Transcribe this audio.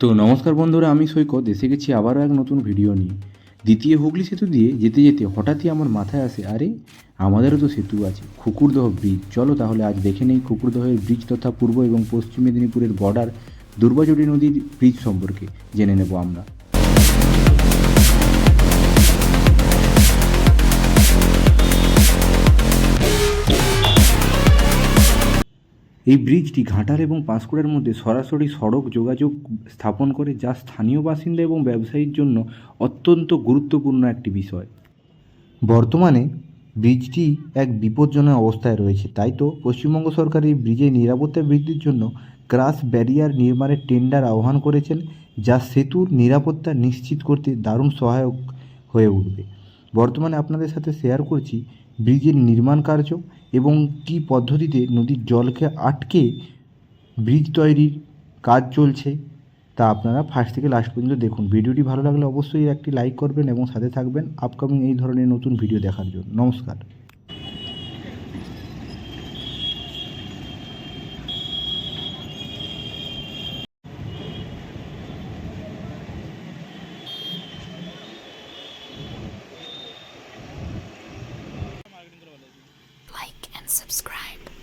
তো নমস্কার বন্ধুরা, আমি সৈকত। এসে গেছি আবারও এক নতুন ভিডিও নিয়ে। দ্বিতীয় হুগলি সেতু দিয়ে যেতে যেতে হঠাৎই আমার মাথায় আসে, আরে, আমাদেরও তো সেতু আছে, খুকুরদহ ব্রিজ। চলো তাহলে আজ দেখে নেই খুকুরদহের ব্রিজ তথা পূর্ব এবং পশ্চিম মেদিনীপুরের বর্ডার দুর্গাজুড়ি নদীর ব্রিজ সম্পর্কে। জেনে নেব আমরা। এই ব্রিজটি ঘাটাল এবং পাঁশকুড়ার মধ্যে সরাসরি সড়ক যোগাযোগ স্থাপন করে যা স্থানীয় বাসিন্দা এবং ব্যবসায়ীর জন্য অত্যন্ত গুরুত্বপূর্ণ একটি বিষয়। বর্তমানে ব্রিজটি এক বিপজ্জনক অবস্থায় রয়েছে। তাই তো পশ্চিমবঙ্গ সরকার এই ব্রিজের নিরাপত্তা বৃদ্ধির জন্য ক্রাস ব্যারিয়ার নির্মাণের টেন্ডার আহ্বান করেছেন, যা সেতুর নিরাপত্তা নিশ্চিত করতে দারুণ সহায়ক হয়ে উঠবে। বর্তমানে আপনাদের সাথে শেয়ার করছি ব্রিজের নির্মাণ কার্য এবং কী পদ্ধতিতে নদীর জলকে আটকে ব্রিজ তৈরির কাজ চলছে তা আপনারা ফার্স্ট থেকে লাস্ট পর্যন্ত দেখুন। ভিডিওটি ভালো লাগলে অবশ্যই একটি লাইক করবেন এবং সাথে থাকবেন আপকামিং এই ধরনের নতুন ভিডিও দেখার জন্য। নমস্কার। and subscribe.